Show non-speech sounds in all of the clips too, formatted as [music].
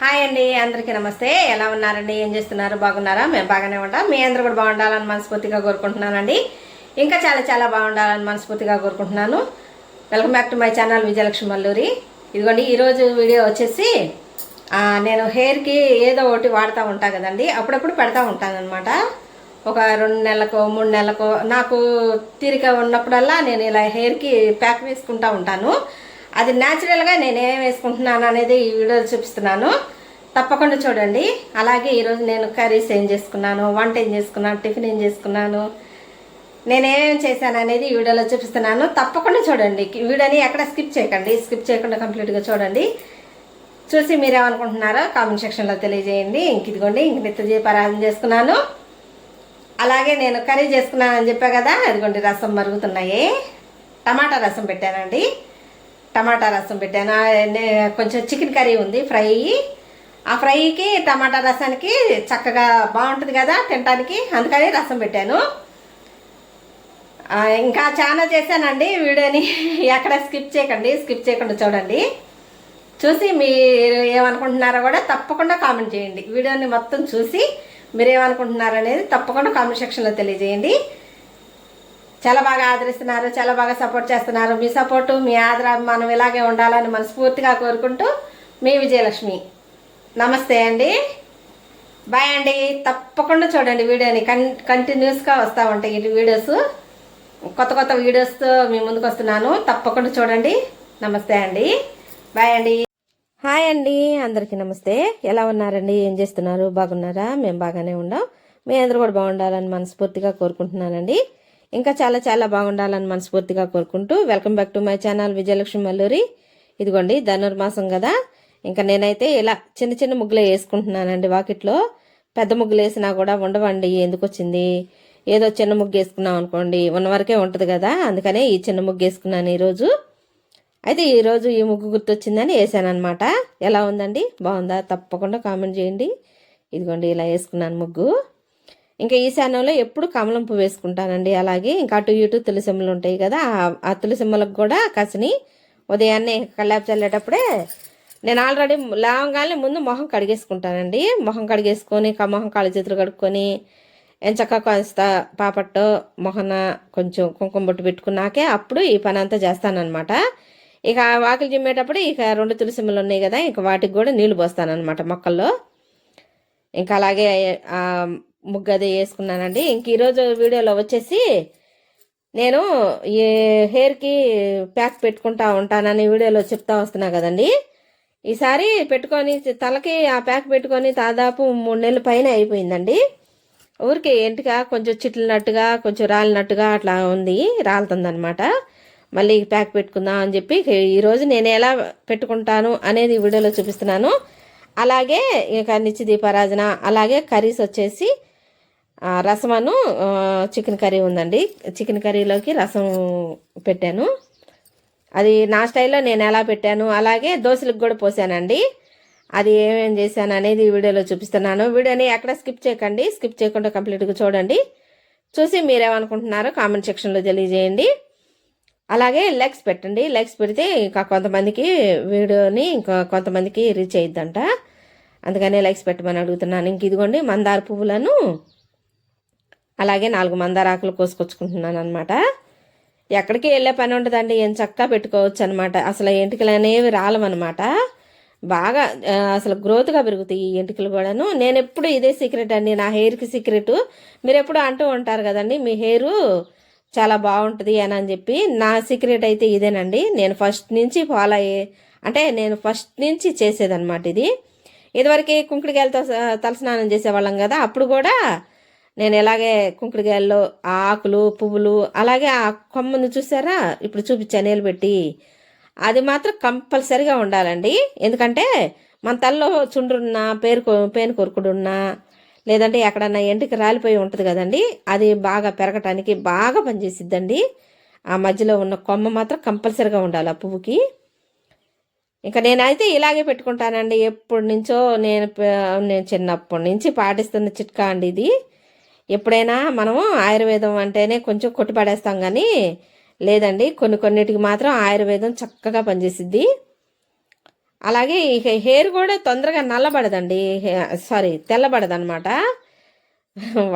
Hi అండి అందరికీ నమస్తే. ఎలా ఉన్నారండి? ఏం చేస్తున్నారు? బాగున్నారా? మేము బాగానే ఉంటాం. మీ అందరూ కూడా బాగుండాలని మనస్ఫూర్తిగా కోరుకుంటున్నానండి. ఇంకా చాలా చాలా బాగుండాలని మనస్ఫూర్తిగా కోరుకుంటున్నాను. Welcome back to my channel Vijayalakshmi Malluri ఇదిగోండి ఈరోజు వీడియో వచ్చేసి నేను హెయిర్కి ఏదో ఒకటి వాడుతూ ఉంటా కదండి. అప్పుడప్పుడు పెడతా ఉంటాననమాట ఒక రెండు నెలలకో మూడు నెలలకు నాకు తీరిక ఉన్నప్పుడల్లా నేను ఇలా హెయిర్కి ప్యాక్ వేసుకుంటూ ఉంటాను. అది న్యాచురల్గా నేను వేసుకుంటున్నాను అనేది ఈ వీడియోలో చూపిస్తున్నాను. తప్పకుండా చూడండి. అలాగే ఈరోజు నేను కర్రీస్ ఏం చేసుకున్నాను వంట ఏం చేసుకున్నాను టిఫిన్ ఏం చేసుకున్నాను నేనేం చేశాను అనేది ఈ వీడియోలో చూపిస్తున్నాను. తప్పకుండా చూడండి. వీడియోని ఎక్కడ స్కిప్ చేయకండి. స్కిప్ చేయకుండా కంప్లీట్గా చూడండి. చూసి మీరేమనుకుంటున్నారో కామెంట్ సెక్షన్లో తెలియజేయండి. ఇంక ఇదిగోండి ఇంక నిత్య దీపారాధన చేసుకున్నాను. అలాగే నేను కర్రీ చేసుకున్నానని చెప్పా కదా ఇదిగోండి రసం మరుగుతున్నాయి. టమాటా రసం పెట్టానండి. టమాటా రసం పెట్టాను. కొంచెం చికెన్ కర్రీ ఉంది ఫ్రై. ఆ ఫ్రైకి టమాటా రసానికి చక్కగా బాగుంటుంది కదా తినడానికి అందుకని రసం పెట్టాను. ఇంకా చాలా చేశానండి వీడియోని. [laughs] ఎక్కడ స్కిప్ చేయకండి స్కిప్ చేయకుండా చూడండి. చూసి మీరు ఏమనుకుంటున్నారో కూడా తప్పకుండా కామెంట్ చేయండి. వీడియోని మొత్తం చూసి మీరు ఏమనుకుంటున్నారు అనేది తప్పకుండా కామెంట్ సెక్షన్లో తెలియజేయండి. చాలా బాగా ఆదరిస్తున్నారు చాలా బాగా సపోర్ట్ చేస్తున్నారు. మీ సపోర్టు మీ ఆదరాభిమానం ఇలాగే ఉండాలని మనస్ఫూర్తిగా కోరుకుంటూ మీ విజయలక్ష్మి. నమస్తే అండి. బాయ్ అండి. తప్పకుండా చూడండి వీడియోని. కన్ కంటిన్యూస్గా వస్తూ ఉంటాయి ఇటు వీడియోస్. కొత్త కొత్త వీడియోస్తో మీ ముందుకు వస్తున్నాను. తప్పకుండా చూడండి. నమస్తే అండి. బాయ్ అండి. హాయ్ అండి. అందరికీ నమస్తే. ఎలా ఉన్నారండి? ఏం చేస్తున్నారు? బాగున్నారా? మేము బాగానే ఉన్నాం. మీ అందరూ కూడా బాగుండాలని మనస్ఫూర్తిగా కోరుకుంటున్నానండి. ఇంకా చాలా చాలా బాగుండాలని మనస్ఫూర్తిగా కోరుకుంటూ welcome back to my channel Vijayalakshmi Malluri. ఇదిగోండి ధనుర్మాసం కదా. ఇంకా నేనైతే ఇలా చిన్న చిన్న ముగ్గులే వేసుకుంటున్నానండి వాకిట్లో. పెద్ద ముగ్గులు వేసినా కూడా ఉండవండి ఎందుకు వచ్చింది? ఏదో చిన్న ముగ్గు వేసుకున్నాం అనుకోండి ఉన్న వరకే ఉంటుంది కదా. అందుకనే ఈ చిన్న ముగ్గు వేసుకున్నాను ఈరోజు. అయితే ఈరోజు ఈ ముగ్గు గుర్తొచ్చిందని వేసాను అనమాట ఎలా ఉందండి? బాగుందా? తప్పకుండా కామెంట్ చేయండి. ఇదిగోండి ఇలా వేసుకున్నాను ముగ్గు. ఇంకా ఈశాన్యంలో ఎప్పుడు కమలం పువ్వు వేసుకుంటానండి. అలాగే ఇంకా అటు ఇటు తులసిమ్మలు ఉంటాయి కదా ఆ- తులసిమ్మలకు కూడా కసిని ఉదయాన్నే కల్లాపు చల్లేటప్పుడే నేను ఆల్రెడీ లేవగానే ముందు మొహం కడిగేసుకుంటానండి. మొహం కడిగేసుకొని క- మొహం కాళ్ళు చేతులు కడుక్కొని ఎంచక్క కాస్త పాపట్టు మొహన కొంచెం కుంకుమ బొట్టు పెట్టుకున్నాకే అప్పుడు ఈ పని అంతా చేస్తానమాట ఇక వాకిలి చిమ్మేటప్పుడు ఇక రెండు తులసిమ్మలు ఉన్నాయి కదా ఇక వాటికి కూడా నీళ్ళు పోస్తానన్నమాట మొక్కల్లో. ఇంకా అలాగే ముగ్గు వేసుకున్నానండి. ఇంక ఈరోజు వీడియోలో వచ్చేసి నేను ఈ హెయిర్కి ప్యాక్ పెట్టుకుంటా ఉంటానని వీడియోలో చెప్తా వస్తున్నా కదండి. ఈసారి పెట్టుకొని తలకి ఆ ప్యాక్ పెట్టుకొని దాదాపు మూడు నెలల పైన అయిపోయిందండి. ఊరికే ఏంటిగా కొంచెం చిట్లినట్టుగా కొంచెం రాలినట్టుగా అట్లా ఉంది రాలుతుందనమాట మళ్ళీ ప్యాక్ పెట్టుకుందాం అని చెప్పి ఈరోజు నేను ఎలా పెట్టుకుంటాను అనేది వీడియోలో చూపిస్తున్నాను. అలాగే ఇక నిత్య దీపారాజన అలాగే కర్రీస్ వచ్చేసి రసమను చికెన్ కర్రీ ఉందండి. చికెన్ కర్రీలోకి రసం పెట్టాను. అది నా స్టైల్లో నేను ఎలా పెట్టాను అలాగే దోశలకు కూడా పోసానండి. అది ఏమేం చేశాను అనేది వీడియోలో చూపిస్తున్నాను. వీడియోని ఎక్కడ స్కిప్ చేయకండి స్కిప్ చేయకుండా కంప్లీట్గా చూడండి. చూసి మీరేమనుకుంటున్నారో కామెంట్ సెక్షన్లో తెలియజేయండి. అలాగే లెగ్స్ పెట్టండి. లెగ్స్ పెడితే ఇంకా కొంతమందికి వీడియోని ఇంకా కొంతమందికి రీచ్ అయ్యిద్దంట అందుకనే లెగ్స్ పెట్టమని అడుగుతున్నాను. ఇంక ఇదిగోండి మందార పువ్వులను అలాగే నాలుగు మందారాకులు కోసుకొచ్చుకుంటున్నాను అనమాట ఎక్కడికి వెళ్ళే పని ఉండదండి ఏం చక్కగా పెట్టుకోవచ్చు అనమాట అసలు ఎంటికలు అనేవి రాలమనమాట బాగా అసలు గ్రోత్గా పెరుగుతాయి ఈ ఎంటికలు కూడాను. నేను ఎప్పుడు ఇదే సీక్రెట్ అండి నా హెయిర్కి సీక్రెట్ మీరు ఎప్పుడు అంటూ ఉంటారు కదండి మీ హెయిర్ చాలా బాగుంటుంది అని అని చెప్పి. నా సీక్రెట్ అయితే ఇదేనండి నేను ఫస్ట్ నుంచి ఫాలో అయ్యే అంటే నేను ఫస్ట్ నుంచి చేసేదనమాట ఇది. ఇదివరకు కుంకుడికాయలతో తలస్నానం చేసేవాళ్ళం కదా అప్పుడు కూడా నేను ఎలాగే కుంకుడుకాయల్లో ఆ ఆకులు పువ్వులు అలాగే ఆ కొమ్మను చూసారా? ఇప్పుడు చూపించా నీళ్ళు పెట్టి. అది మాత్రం కంపల్సరిగా ఉండాలండి. ఎందుకంటే మన తలలో చుండ్రున్నా పేరు పేను కొరుకుడున్నా లేదంటే ఎక్కడన్నా ఎంటికి రాలిపోయి ఉంటుంది కదండి. అది బాగా పెరగటానికి బాగా పనిచేసిద్దండి. ఆ మధ్యలో ఉన్న కొమ్మ మాత్రం కంపల్సరిగా ఉండాలి ఆ పువ్వుకి. ఇంకా నేనైతే ఇలాగే పెట్టుకుంటానండి. ఎప్పటి నుంచో నేను నేను చిన్నప్పటి నుంచి పాటిస్తున్న చిట్కా అండి ఇది. ఎప్పుడైనా మనము ఆయుర్వేదం అంటేనే కొంచెం కొట్టిపడేస్తాం కానీ లేదండి. కొన్ని కొన్నిటికి మాత్రం ఆయుర్వేదం చక్కగా పనిచేసిద్ది. అలాగే ఇక హెయిర్ కూడా తొందరగా నల్లబడదండి. సారీ తెల్లబడదనమాట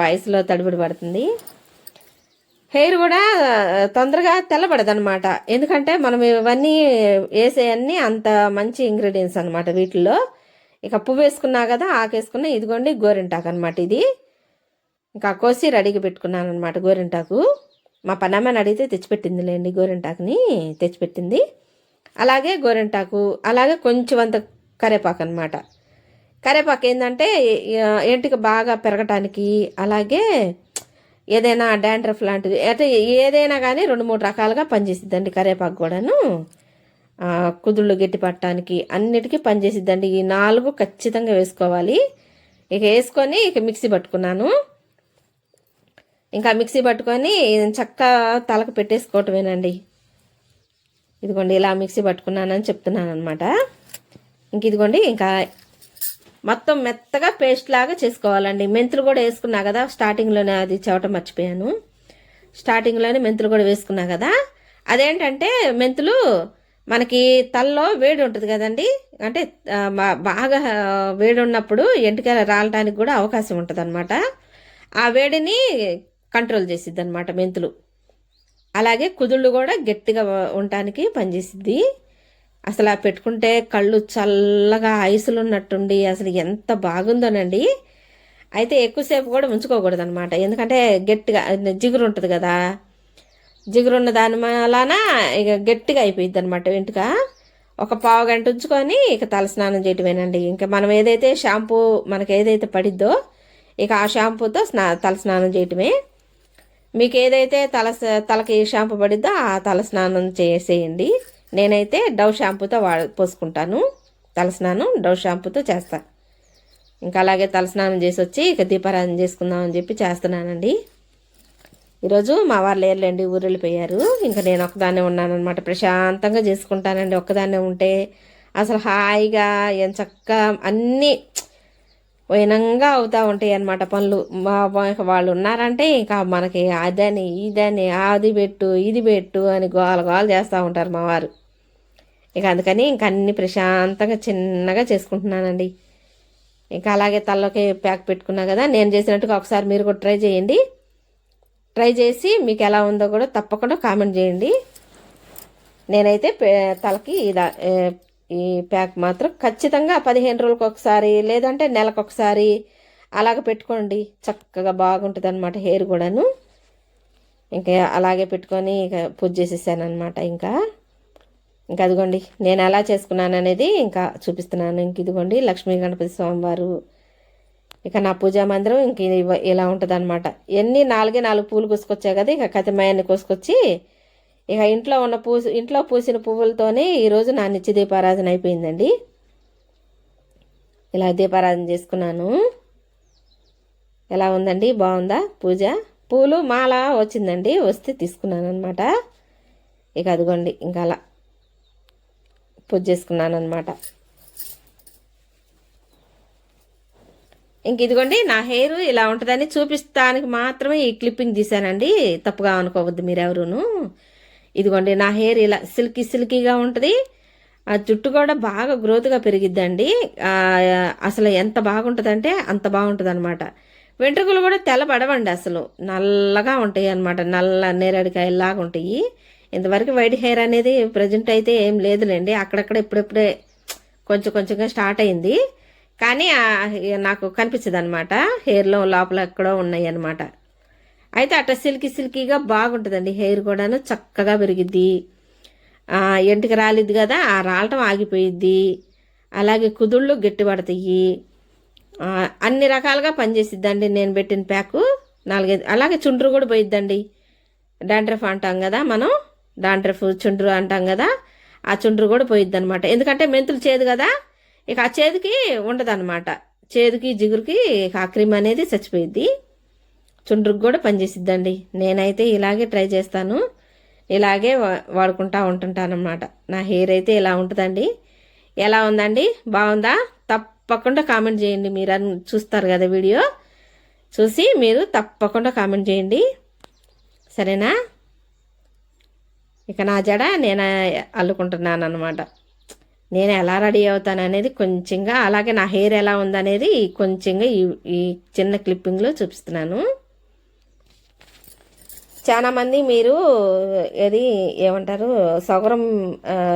వయసులో తడిబడి పడుతుంది. హెయిర్ కూడా తొందరగా తెల్లబడదనమాట ఎందుకంటే మనం ఇవన్నీ వేసేయన్నీ అంత మంచి ఇంగ్రీడియంట్స్ అనమాట వీటిల్లో. ఇక పువ్వు వేసుకున్నా కదా ఆకేసుకున్నా ఇదిగోండి గోరింటాకు అనమాట ఇది. ఇంకా కోసి రెడీగా పెట్టుకున్నాను అనమాట గోరింటాకు. మా పనమ్మని అడిగితే తెచ్చిపెట్టింది లేండి గోరింటాకుని తెచ్చిపెట్టింది. అలాగే గోరింటాకు అలాగే కొంచెం అంత కరేపాకు అనమాట కరేపాకు ఏంటంటే ఏంటికి బాగా పెరగటానికి అలాగే ఏదైనా డాండ్రఫ్ లాంటిది అంటే ఏదైనా కానీ రెండు మూడు రకాలుగా పనిచేసిద్దండి కరేపాకు కూడాను. కుదుళ్ళు గట్టి పట్టడానికి అన్నిటికీ పనిచేసిద్దండి. ఈ నాలుగు ఖచ్చితంగా వేసుకోవాలి. ఇక వేసుకొని ఇక మిక్సీ పట్టుకున్నాను. ఇంకా మిక్సీ పట్టుకొని చక్క తలకు పెట్టేసుకోవటమేనండి. ఇదిగోండి ఇలా మిక్సీ పట్టుకున్నానని చెప్తున్నాను అనమాట ఇంక ఇదిగోండి ఇంకా మొత్తం మెత్తగా పేస్ట్ లాగా చేసుకోవాలండి. మెంతులు కూడా వేసుకున్నా కదా స్టార్టింగ్లోనే అది చెవట మర్చిపోయాను. స్టార్టింగ్లోనే మెంతులు కూడా వేసుకున్నా కదా అదేంటంటే మెంతులు మనకి తల్లో వేడి ఉంటుంది కదండి. అంటే బాగా వేడి ఉన్నప్పుడు ఎంటికల రాలడానికి కూడా అవకాశం ఉంటుంది ఆ వేడిని కంట్రోల్ చేసిద్ది అనమాట మెంతులు. అలాగే కుదుళ్ళు కూడా గట్టిగా ఉండటానికి పనిచేసిద్ది. అసలు ఆ పెట్టుకుంటే కళ్ళు చల్లగా ఐసులు ఉన్నట్టుండి అసలు ఎంత బాగుందోనండి. అయితే ఎక్కువసేపు కూడా ఉంచుకోకూడదు అనమాట ఎందుకంటే గట్టిగా జిగురు ఉంటుంది కదా. జిగురున్న దాని వలన ఇక గట్టిగా అయిపోయింది అనమాట వెంటుక ఒక పావు గంట ఉంచుకొని ఇక తలస్నానం చేయటమేనండి. ఇంకా మనం ఏదైతే షాంపూ మనకి ఏదైతే పడిద్దో ఇక ఆ షాంపూతో స్నా తలస్నానం చేయటమే. మీకు ఏదైతే తల తలకి షాంపూ పడిద్దో ఆ తల స్నానం చేసేయండి. నేనైతే డవ్ షాంపూతో వా పోసుకుంటాను. తల స్నానం డవ్ షాంపూతో చేస్తాను ఇంకా అలాగే తల స్నానం చేసి వచ్చి ఇక దీపారాధన చేసుకుందామని చెప్పి చేస్తున్నానండి. ఈరోజు మా వారు లేరులేండి ఊరు వెళ్ళిపోయారు ఇంకా నేను ఒక్కదాన్నే ఉన్నానమాట ప్రశాంతంగా చేసుకుంటానండి ఒక్కదాన్నే ఉంటే. అసలు హాయిగా ఎంత చక్కగా అన్నీ వినంగా అవుతూ ఉంటాయి అన్నమాట పనులు. మా వాళ్ళు ఉన్నారంటే ఇంకా మనకి అదని ఇదని అది పెట్టు ఇది పెట్టు అని గోల గోల చేస్తూ ఉంటారు మా వారు. ఇక అందుకని ఇంక అన్ని ప్రశాంతంగా చిన్నగా చేసుకుంటున్నానండి. ఇంకా అలాగే తలలోకి ప్యాక్ పెట్టుకున్నా కదా నేను చేసినట్టుగా ఒకసారి మీరు కూడా ట్రై చేయండి. ట్రై చేసి మీకు ఎలా ఉందో కూడా తప్పకుండా కామెంట్ చేయండి. నేనైతే పే- తలకి ఇదా ఈ ప్యాక్ మాత్రం ఖచ్చితంగా పదిహేను రోజులకు ఒకసారి లేదంటే నెలకు ఒకసారి అలాగ పెట్టుకోండి. చక్కగా బాగుంటుంది అనమాట హెయిర్ కూడాను. ఇంకా అలాగే పెట్టుకొని ఇక పూజ చేసేసాను అనమాట ఇంకా. ఇంకా అదిగోండి నేను ఎలా చేసుకున్నాను అనేది ఇంకా చూపిస్తున్నాను. ఇంక ఇదిగోండి లక్ష్మీ గణపతి స్వామివారు ఇక నా పూజా మందిరం ఇంక ఇవ- ఇలా ఉంటుంది అనమాట ఎన్ని నాలుగే నాలుగు పూలు కోసుకొచ్చాయి కదా ఇక కతిమయాన్ని కోసుకొచ్చి ఇక ఇంట్లో ఉన్న పూసి ఇంట్లో పూసిన పువ్వులతోనే ఈరోజు నా నిత్య దీపారాధన అయిపోయిందండి. ఇలా దీపారాధన చేసుకున్నాను. ఎలా ఉందండి? బాగుందా? పూజ? పూలు మాల వచ్చిందండి. వస్తే తీసుకున్నాను అనమాట ఇక అదిగోండి ఇంకా అలా పూజ చేసుకున్నాను అనమాట ఇంక ఇదిగోండి నా హెయిర్ ఇలా ఉంటుందని చూపిస్తానికి మాత్రమే ఈ క్లిప్పింగ్ తీశానండి. తప్పుగా అనుకోవద్దు మీరెవరూను. ఇదిగోండి నా హెయిర్ ఇలా సిల్కీ సిల్కీగా ఉంటుంది. ఆ జుట్టు కూడా బాగా గ్రోత్గా పెరిగిద్దండి. అసలు ఎంత బాగుంటుందంటే అంత బాగుంటుంది అనమాట వెంట్రుకలు కూడా తెల్లబడవండి అసలు. నల్లగా ఉంటాయి అనమాట నల్ల నేరేడుకాయలాగా ఉంటాయి. ఇంతవరకు వైట్ హెయిర్ అనేది ప్రజెంట్ అయితే ఏం లేదులేండి. అక్కడక్కడ ఇప్పుడిప్పుడే కొంచెం కొంచెంగా స్టార్ట్ అయింది. కానీ నాకు కనిపించదు అనమాట హెయిర్లో లోపల ఎక్కడో ఉన్నాయి అనమాట అయితే అట్ట సిల్కీ సిల్కీగా బాగుంటుందండి. హెయిర్ కూడాను చక్కగా పెరిగిద్ది. ఆ, ఎంటికి రాలిద్ది కదా ఆ రాలటం ఆగిపోయిద్ది. అలాగే కుదుళ్ళు గట్టిపడతాయి. పడతాయి అన్ని రకాలుగా పనిచేసిద్దండి నేను పెట్టిన ప్యాకు. నాలుగైదు అలాగే చుండ్రు కూడా పోయిద్దండి. డాండ్రఫ్ అంటాం కదా మనం డాండ్రఫ్ చుండ్రు అంటాం కదా ఆ చుండ్రు కూడా పోయిద్ది అనమాట ఎందుకంటే మెంతులు చేదు కదా ఇక ఆ చేదుకి ఉండదన్నమాట. చేదుకి జిగురుకి ఇక ఆ క్రీమ్ అనేది చచ్చిపోయిద్ది. చుండ్రుకు కూడా పనిచేసిద్దండి నేనైతే ఇలాగే ట్రై చేస్తాను. ఇలాగే వా- వాడుకుంటా ఉంటుంటానన్నమాట. నా హెయిర్ అయితే ఇలా ఉంటుందండి. ఎలా ఉందండి? బాగుందా? తప్పకుండా కామెంట్ చేయండి. మీరు అన్- చూస్తారు కదా వీడియో. చూసి మీరు తప్పకుండా కామెంట్ చేయండి. సరేనా? ఇక నా జడ నేను అల్లుకుంటున్నాను అనమాట నేను ఎలా రెడీ అవుతాను అనేది కొంచెంగా అలాగే నా హెయిర్ ఎలా ఉందనేది కొంచెంగా ఈ ఈ చిన్న క్లిప్పింగ్లో చూపిస్తున్నాను. చాలా మంది మీరు ఏది ఏమంటారు సౌగరం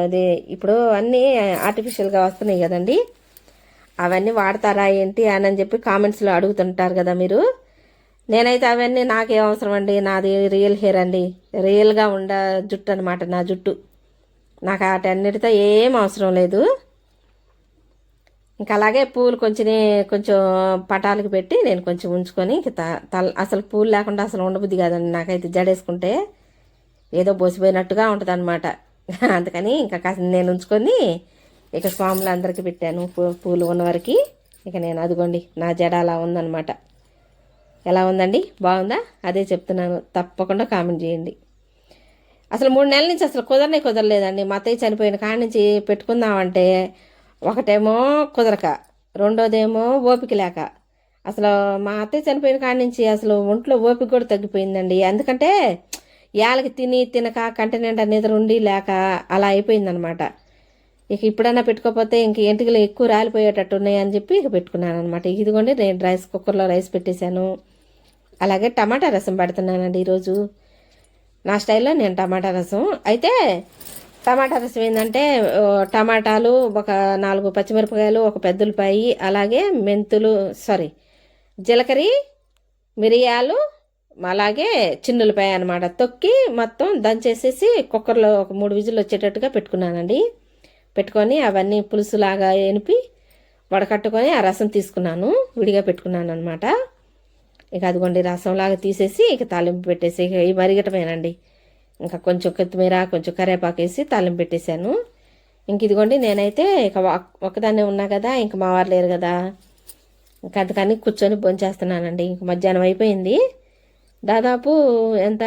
అది ఇప్పుడు అన్నీ ఆర్టిఫిషియల్గా వస్తున్నాయి కదండి. అవన్నీ వాడతారా ఏంటి అని చెప్పి కామెంట్స్లో అడుగుతుంటారు కదా మీరు. నేనైతే అవన్నీ నాకేం అవసరం అండి. నాది రియల్ హెయిర్ అండి. రియల్గా ఉండ జుట్టు అనమాట నా జుట్టు. నాకు వాటన్నిటితో ఏం అవసరం లేదు. ఇంకా అలాగే పూలు కొంచెం కొంచెం పటాలకు పెట్టి నేను కొంచెం ఉంచుకొని తల అసలు పూలు లేకుండా అసలు ఉండబుద్ది కాదండి. నాకైతే జడేసుకుంటే ఏదో బోసిపోయినట్టుగా ఉంటుంది అనమాట [laughs] అందుకని ఇంకా కాస్త నేను ఉంచుకొని ఇక స్వాములు అందరికీ పెట్టాను పూలు ఉన్నవారికి. ఇక నేను అదిగోండి నా జడ అలా ఉందన్నమాట. ఎలా ఉందండి? బాగుందా? అదే చెప్తున్నాను. తప్పకుండా కామెంట్ చేయండి. అసలు మూడు నెలల నుంచి అసలు కుదరనే కుదరలేదండి. మా అత్తయ్య చనిపోయిన కాడి నుంచి పెట్టుకుందామంటే ఒకటేమో కుదరక రెండోదేమో ఓపిక లేక. అసలు మా అత్తయ్య చనిపోయిన కాడి నుంచి అసలు ఒంట్లో ఓపిక కూడా తగ్గిపోయిందండి. ఎందుకంటే ఏళ్ళకి తిని తినక కంటి నిండా నిద్ర ఉండి లేక అలా అయిపోయిందనమాట. ఇక ఇప్పుడన్నా పెట్టుకోకపోతే ఇంక ఎంటికలు ఎక్కువ రాలిపోయేటట్టు ఉన్నాయి అని చెప్పి ఇక పెట్టుకున్నాను అనమాట ఇదిగోండి నేను రైస్ కుక్కర్లో రైస్ పెట్టేశాను. అలాగే టమాటా రసం పెడుతున్నానండి ఈరోజు. నా స్టైల్లో నేను టమాటా రసం. అయితే టమాటా రసం ఏంటంటే టమాటాలు ఒక నాలుగు పచ్చిమిరపకాయలు ఒక పెద్దలపాయి అలాగే మెంతులు సారీ జీలకర్ర మిరియాలు అలాగే చిన్నులపాయ అనమాట తొక్కి మొత్తం దంచేసేసి కుక్కర్లో ఒక మూడు విజులు వచ్చేటట్టుగా పెట్టుకున్నానండి. పెట్టుకొని అవన్నీ పులుసులాగా ఎనిపి వడకట్టుకొని ఆ రసం తీసుకున్నాను. విడిగా పెట్టుకున్నాను అనమాట ఇక అదిగోండి రసంలాగా తీసేసి ఇక తాలింపు పెట్టేసి ఇక మరిగటమేనండి. ఇంకా కొంచెం కొత్తిమీర కొంచెం కరేపాకు వేసి తాలింపు పెట్టేశాను. ఇంక ఇదిగోండి నేనైతే ఇక ఒకదాన్నే ఉన్నా కదా ఇంక మా వారు లేరు కదా. ఇంకా అందుకని కూర్చొని భోంచేస్తున్నానండి ఇంక మధ్యాహ్నం అయిపోయింది. దాదాపు ఎంత?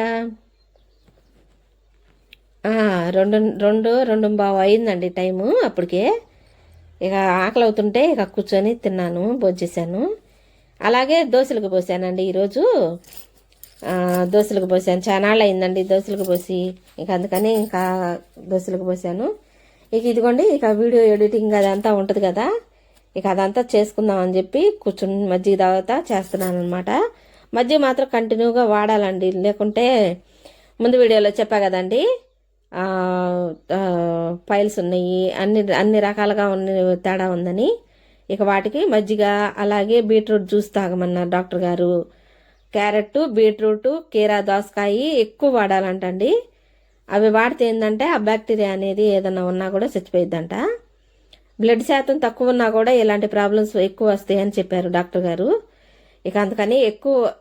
రెండు రెండు రెండు బావు అయిందండి టైము అప్పటికే. ఇక ఆకలి అవుతుంటే ఇక కూర్చొని తిన్నాను భోంచేశాను అలాగే దోశలకు పోసానండి ఈరోజు. దోశలకు పోసాను. చాలా అయిందండి దోశలకు పోసి. ఇక అందుకని ఇంకా దోశలకు పోసాను. ఇక ఇదిగోండి ఇక వీడియో ఎడిటింగ్ అదంతా ఉంటుంది కదా. ఇక అదంతా చేసుకుందాం అని చెప్పి కూర్చుని మజ్జిగ తర్వాత చేస్తున్నాను అనమాట మజ్జిగ మాత్రం కంటిన్యూగా వాడాలండి. లేకుంటే ముందు వీడియోలో చెప్పా కదండి. ఫైల్స్ ఉన్నాయి. అన్ని అన్ని రకాలుగా ఉన్న తేడా ఉందని. ఇక వాటికి మజ్జిగ అలాగే బీట్రూట్ జ్యూస్ తాగమన్నారు డాక్టర్ గారు. క్యారెట్ బీట్రూట్ కీరా దోసకాయ ఎక్కువ వాడాలంటండి. అవి వాడితే ఏంటంటే ఆ బ్యాక్టీరియా అనేది ఏదన్నా ఉన్నా కూడా చచ్చిపోయిద్దంట. బ్లడ్ శాతం తక్కువ ఉన్నా కూడా ఇలాంటి ప్రాబ్లమ్స్ ఎక్కువ వస్తాయి అని చెప్పారు డాక్టర్ గారు. ఇక అందుకని ఎక్కువ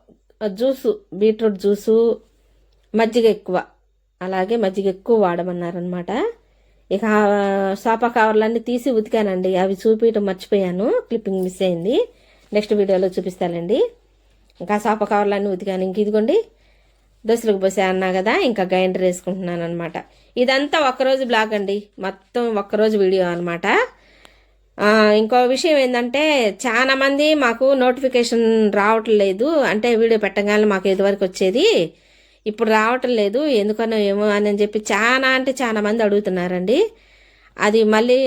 జ్యూసు బీట్రూట్ జ్యూసు మజ్జిగ ఎక్కువ. అలాగే మజ్జిగ ఎక్కువ వాడమన్నారనమాట ఇక సోఫా కవర్లన్నీ తీసి ఉతికానండి. అవి చూపించడం మర్చిపోయాను. క్లిప్పింగ్ మిస్ అయింది. నెక్స్ట్ వీడియోలో చూపిస్తానండి. ఇంకా సోఫా కవర్లన్నీ ఉతికాను. ఇంక ఇదిగోండి దోశలకు పోసే అన్నా కదా ఇంకా గ్రైండర్ వేసుకుంటున్నాను అనమాట ఇదంతా ఒక్కరోజు బ్లాగ్ అండి. మొత్తం ఒక్కరోజు వీడియో అనమాట ఇంకో విషయం ఏంటంటే చాలామంది మాకు నోటిఫికేషన్ రావట్లేదు అంటే వీడియో పెట్టగానే మాకు ఇదివరకు వచ్చేది. ఇప్పుడు రావటం లేదు. ఎందుకనో ఏమో అని చెప్పి చాలా అంటే చాలా మంది అడుగుతున్నారండి. అది మళ్ళీ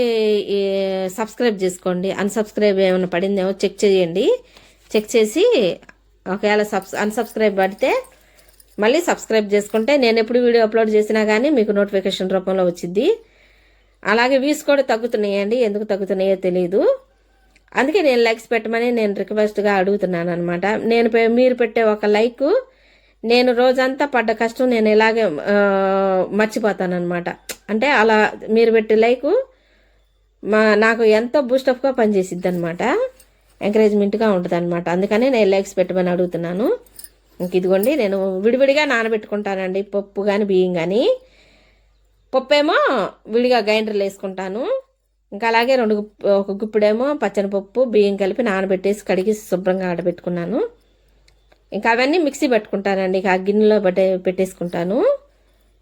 సబ్స్క్రైబ్ చేసుకోండి. అన్సబ్స్క్రైబ్ ఏమైనా పడిందేమో చెక్ చేయండి. చెక్ చేసి ఒకవేళ సబ్స్ అన్సబ్స్క్రైబ్ పడితే మళ్ళీ సబ్స్క్రైబ్ చేసుకుంటే నేను ఎప్పుడు వీడియో అప్లోడ్ చేసినా కానీ మీకు నోటిఫికేషన్ రూపంలో వచ్చింది అలాగే వ్యూస్ కూడా తగ్గుతున్నాయండి ఎందుకు తగ్గుతున్నాయో తెలియదు అందుకే నేను లైక్స్ పెట్టమని నేను రిక్వెస్ట్గా అడుగుతున్నాను అనమాట నేను మీరు పెట్టే ఒక లైక్ నేను రోజంతా పడ్డ కష్టం నేను ఇలాగే మర్చిపోతాను అనమాట అంటే అలా మీరు పెట్టే లైకు మా నాకు ఎంతో బూస్టప్గా పనిచేసిద్ది అనమాట ఎంకరేజ్మెంట్గా ఉంటుంది అనమాట అందుకనే నేను లైక్స్ పెట్టమని అడుగుతున్నాను. ఇంక ఇదిగోండి నేను విడివిడిగా నానబెట్టుకుంటానండి పప్పు కానీ బియ్యం కానీ పప్పు ఏమో విడిగా గ్రైండర్లు వేసుకుంటాను. ఇంకా అలాగే రెండు ఒక గుప్పుడేమో పచ్చని పప్పు బియ్యం కలిపి నానబెట్టేసి కడిగి శుభ్రంగా ఆడబెట్టుకున్నాను. ఇంకా అవన్నీ మిక్సీ పట్టుకుంటానండి. ఇక ఆ గిన్నెలో పట్టే పెట్టేసుకుంటాను.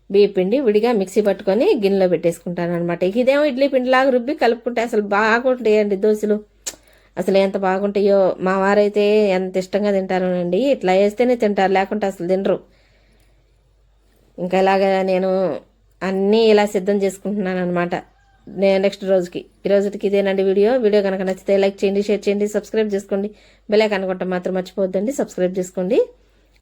బియ్య పిండి విడిగా మిక్సీ పట్టుకొని గిన్నెలో పెట్టేసుకుంటాను అనమాట ఇదేమో ఇడ్లీ పిండిలాగా రుబ్బి కలుపుకుంటే అసలు బాగుంటాయండి దోశలు. అసలు ఎంత బాగుంటాయో మా వారైతే ఎంత ఇష్టంగా తింటారోనండి ఇట్లా వేస్తేనే తింటారు లేకుంటే అసలు తినరు. ఇంకా ఇలాగా నేను అన్నీ ఇలా సిద్ధం చేసుకుంటున్నాను అనమాట నెక్స్ట్ రోజుకి. ఈ రోజుకి ఇదేనండి వీడియో. వీడియో కనుక నచ్చితే లైక్ చేయండి షేర్ చేయండి సబ్స్క్రైబ్ చేసుకోండి. బెల్ ఐకాన్ మాత్రం మర్చిపోవద్దండి సబ్స్క్రైబ్ చేసుకోండి.